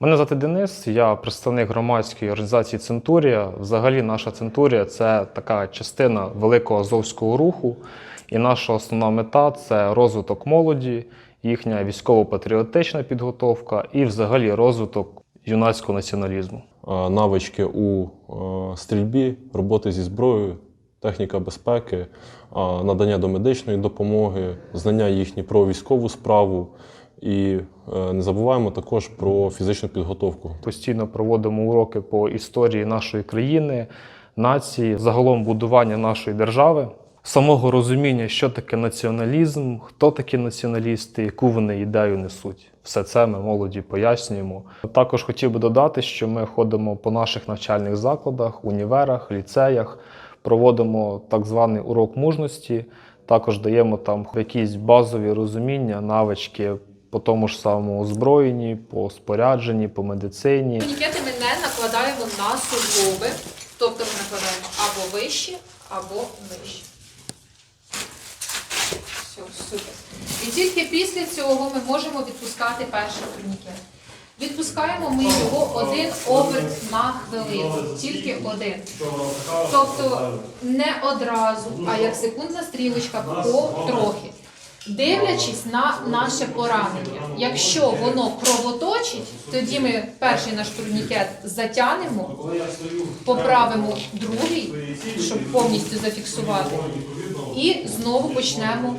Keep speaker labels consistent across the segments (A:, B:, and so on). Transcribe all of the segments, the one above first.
A: Мене звати Денис, я представник громадської організації Центурія. Взагалі, наша Центурія це така частина великого азовського руху. І наша основна мета це розвиток молоді, їхня військово-патріотична підготовка і взагалі розвиток юнацького націоналізму.
B: е, навички у е, стрільбі, роботи зі зброєю, техніка безпеки, е, надання домедичної допомоги, знання їхні про військову справу. І е, не забуваємо також про фізичну підготовку.
A: Постійно проводимо уроки по історії нашої країни, нації, загалом будування нашої держави, самого розуміння, що таке націоналізм, хто такі націоналісти, яку вони ідею несуть. Все це ми молоді пояснюємо. Також хотів би додати, що ми ходимо по наших навчальних закладах, універах, ліцеях, проводимо так званий урок мужності. Також даємо там якісь базові розуміння, навички по тому ж самому озброєнні, по спорядженні, по медицині.
C: Турнікети ми не накладаємо на суглоби, тобто ми накладаємо або вище, або нижче. Все, супер. І тільки після цього ми можемо відпускати перший турнікет. Відпускаємо ми його один оберт на хвилину, тільки один. Тобто не одразу, а як секундна стрілочка потрохи. Дивлячись на наше поранення. Якщо воно кровоточить, тоді ми перший наш турнікет затягнемо, поправимо другий, щоб повністю зафіксувати, і знову почнемо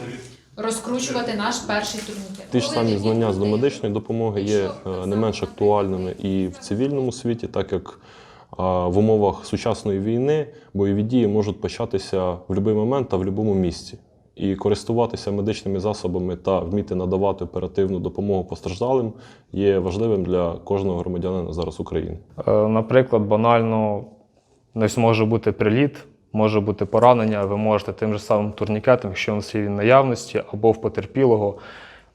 C: розкручувати наш перший турнікет.
B: Ті ж самі знання з домедичної допомоги є е, не менш актуальними і в цивільному світі, так як в умовах сучасної війни бойові дії можуть початися в будь-який момент та в будь-якому місці. І користуватися медичними засобами та вміти надавати оперативну допомогу постраждалим є важливим для кожного громадянина зараз України.
A: Е, Наприклад, банально ось може бути приліт, може бути поранення, ви можете тим же самим турнікетом, якщо він свій в наявності, або в потерпілого.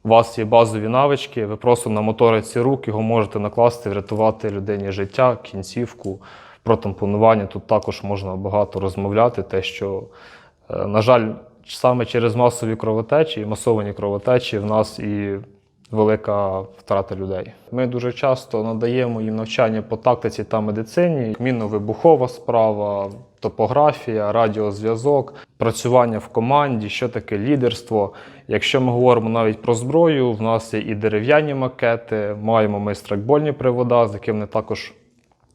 A: У вас є базові навички, ви просто на моториці рук його можете накласти, врятувати людині життя, кінцівку, протампонування. Тут також можна багато розмовляти, те, що, е, на жаль, саме через масові кровотечі, масовані кровотечі в нас і велика втрата людей. Ми дуже часто надаємо їм навчання по тактиці та медицині, мінно-вибухова справа, топографія, радіозв'язок, працювання в команді, що таке лідерство. Якщо ми говоримо навіть про зброю, в нас є і дерев'яні макети, маємо ми страйкбольні привода, з якими також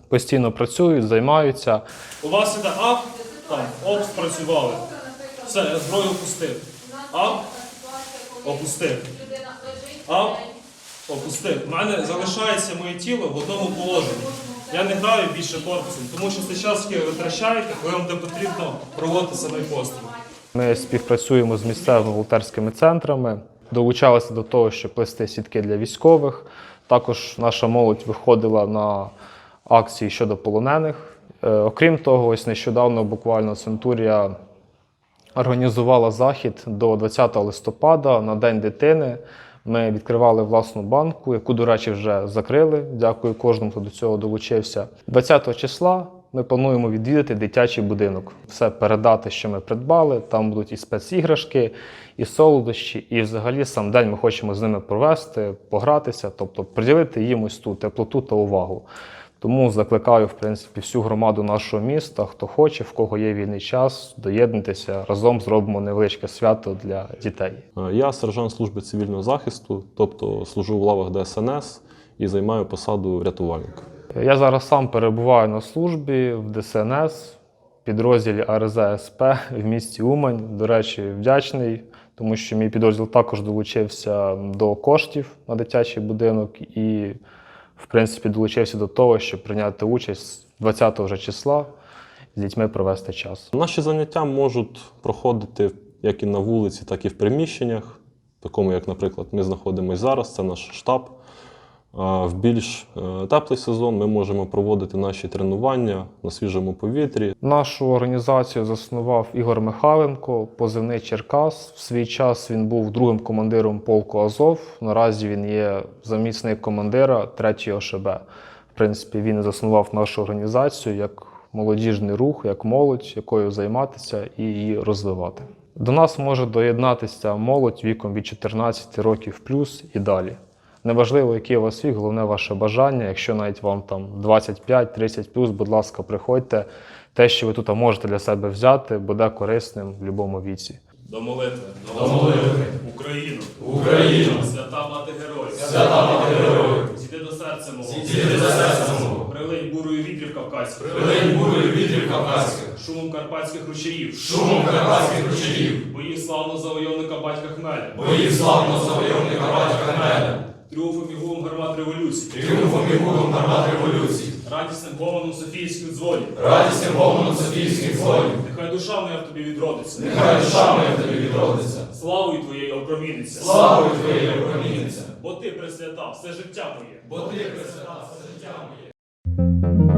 A: постійно працюють, займаються.
D: У вас іде ап, там, оп, спрацювали. Все, я зброю опустив. Ап, опустив. Ап, опустив. У мене залишається моє тіло в одному положенні. Я не граю більше корпусом, тому що цей час, який ви витрачаєте, коли вам де потрібно проводити самий постріл.
A: Ми співпрацюємо з місцевими волонтерськими центрами, долучалися до того, щоб плести сітки для військових. Також наша молодь виходила на акції щодо полонених. Е, Окрім того, ось нещодавно буквально Центурія організувала захід до 20 листопада на День дитини. Ми відкривали власну банку, яку, до речі, вже закрили. Дякую кожному, хто до цього долучився. 20 числа ми плануємо відвідати дитячий будинок. Все передати, що ми придбали. Там будуть і спеціграшки, і солодощі. І взагалі сам день ми хочемо з ними провести, погратися, тобто приділити їм ось ту теплоту та увагу. Тому закликаю, в принципі, всю громаду нашого міста, хто хоче, в кого є вільний час, доєднуйтеся, разом зробимо невеличке свято для дітей.
B: Е, Я сержант служби цивільного захисту, тобто служу в лавах ДСНС і займаю посаду рятувальника.
A: Я зараз сам перебуваю на службі в ДСНС, підрозділі АРЗ СП в місті Умань. До речі, вдячний, тому що мій підрозділ також долучився до коштів на дитячий будинок і, в принципі, долучився до того, щоб прийняти участь 20 вже числа з дітьми провести час.
B: Наші заняття можуть проходити як і на вулиці, так і в приміщеннях, такому, як, наприклад, ми знаходимося зараз, це наш штаб. В більш е, теплий сезон ми можемо проводити наші тренування на свіжому повітрі.
A: Нашу організацію заснував Ігор Михайленко, позивний Черкас. В свій час він був другим командиром полку Азов. Наразі він є замісник командира 3 ОШБ. В принципі, він заснував нашу організацію як молодіжний рух, як молодь, якою займатися і її розвивати. До нас може доєднатися молодь віком від 14 років плюс і далі. Неважливо, який у вас вік, головне ваше бажання. Якщо навіть вам там 25-30 будь ласка, приходьте. Те, що ви тут можете для себе взяти, буде корисним в будь-якому віці.
D: До молитви. До молитви. Україну.
E: Україну.
D: Свята мати героїв.
E: Свята мати героїв.
D: Зійди до серця мого.
E: Зійди до серця мого.
D: Прилинь бурою вітрів кавказьких.
E: Прилинь бурою вітрів кавказьких.
D: Шумом карпатських ручаїв.
E: Шумом карпатських ручаїв.
D: Боїв славного завойовника батька Хмеля.
E: Боїв славного завойовника батька Хмеля.
D: Тріумфом і гулом гармат революції.
E: Тріумфом і гулом гармат революції.
D: Радісним гомоном Софійських дзвонів.
E: Радісним гомоном Софійських дзвонів.
D: Нехай душа моя в тобі відродиться.
E: Нехай душа моя в тобі відродиться.
D: Славою твоєю опроміниться.
E: Славою твоєю проміниться.
D: Бо ти присвятав все життя моє.
E: Бо ти присвятав все життя моє.